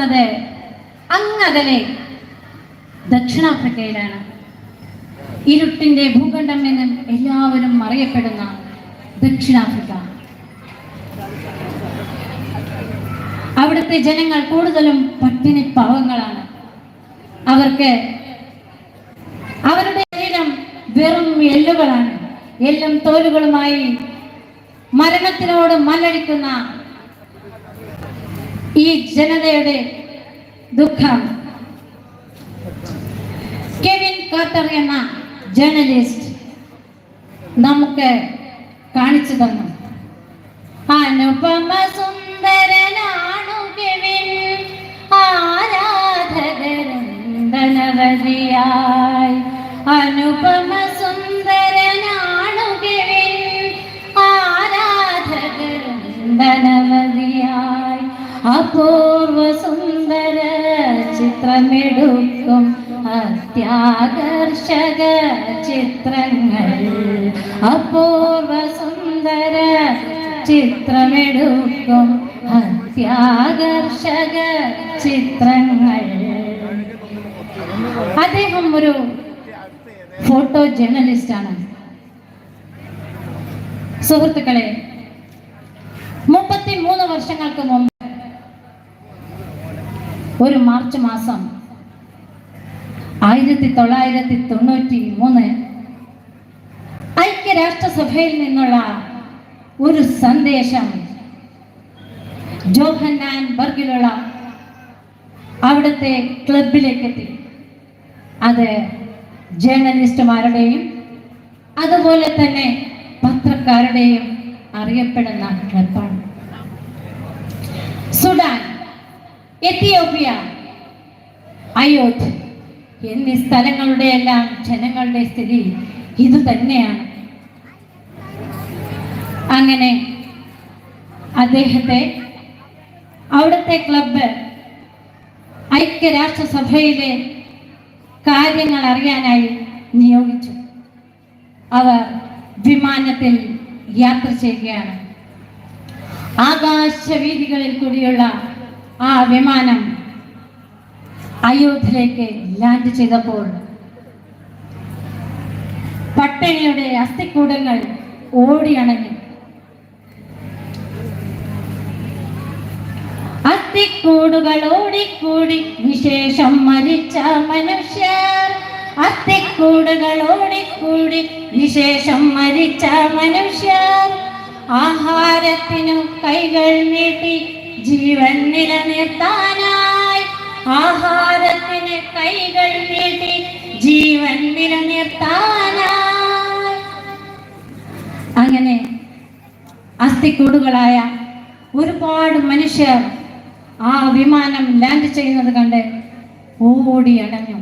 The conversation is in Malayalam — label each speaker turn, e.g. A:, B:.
A: പോകുന്നത് അങ്ങകലെ ദക്ഷിണാഫ്രിക്കയിലാണ്. ഇരുട്ടിന്റെ ഭൂഖണ്ഡം എന്ന് എല്ലാവരും അറിയപ്പെടുന്ന ദക്ഷിണാഫ്രിക്ക. അവിടുത്തെ ജനങ്ങൾ കൂടുതലും പട്ടിണി പാവങ്ങളാണ്. അവർക്ക് അവരുടെ ശരീരം വെറും എല്ലുകളാണ്. എല്ലും തോലുകളുമായി മരണത്തിനോട് മല്ലടിക്കുന്ന ഈ ജനതയുടെ ദുഃഖം. കെവിൻ കാർട്ടർ എന്ന ജേർണലിസ്റ്റ് നമുക്ക് കാണിച്ചു തന്നു. അനുപമ സുന്ദരനാണു കെവിൻ. ആരാധകരന്തനവതിയായി അനുപമ സുന്ദരനാണു കെവിൻ. ആരാധകരന്തനവതിയായി അപൂർവ സുന്ദര ചിത്രമെടുക്കും അത്യാകർഷക ചിത്രങ്ങൾ. അപൂർവ സുന്ദര ചിത്രമെടുക്കും അത്യാകർഷക ചിത്രങ്ങൾ. അദ്ദേഹം ഒരു ഫോട്ടോ ജേർണലിസ്റ്റാണ്. സുഹൃത്തുക്കളെ മുപ്പത്തി മൂന്ന് വർഷങ്ങൾക്ക് മുമ്പ് ഒരു മാർച്ച് മാസം ആയിരത്തി തൊള്ളായിരത്തി തൊണ്ണൂറ്റി മൂന്ന് ഐക്യരാഷ്ട്രസഭയിൽ നിന്നുള്ള ഒരു സന്ദേശം ജോഹന്നാൻ ബർഗിലുള്ള അവിടുത്തെ ക്ലബിലേക്ക് എത്തി അത് ജേർണലിസ്റ്റുമാരുടെയും അതുപോലെ തന്നെ പത്രക്കാരുടെയും അറിയപ്പെടുന്ന ക്ലബാണ് സുഡാൻ എത്തിയോപ്യ അയോധ്യ. എന്നീ സ്ഥലങ്ങളുടെ എല്ലാം ജനങ്ങളുടെ സ്ഥിതി ഇത് തന്നെയാണ്. അങ്ങനെ അദ്ദേഹത്തെ അവിടുത്തെ ക്ലബ്ബ് ഐക്യരാഷ്ട്രസഭയിലെ കാര്യങ്ങൾ അറിയാനായി നിയോഗിച്ചു. അവർ വിമാനത്തിൽ യാത്ര ചെയ്യുകയാണ്. ആകാശവീതികളിൽ കൂടിയുള്ള ആ വിമാനം അയോധ്യയിലേക്ക് ലാൻഡ് ചെയ്തപ്പോൾ പട്ടിണിയുടെ അസ്ഥിക്കൂടങ്ങൾ ഓടിയണഞ്ഞു. അസ്ഥിക്കൂടുകൾ ഓടിക്കൂടി വിശേഷം മരിച്ച മനുഷ്യർ. അസ്ഥിക്കൂടുകൾ ഓടിക്കൂടി വിശേഷം മരിച്ച മനുഷ്യർ. ആഹാരത്തിനു കൈകൾ നീട്ടി ജീവൻ നിലനിർത്താനായി ആഹാരത്തിന് കൈകൾ നീട്ടി ജീവൻ നിലനിർത്താനായി. അങ്ങനെ അസ്ഥിക്കൂടുകളായ ഒരുപാട് മനുഷ്യർ ആ വിമാനം ലാൻഡ് ചെയ്യുന്നത് കണ്ട് ഓടി അടഞ്ഞു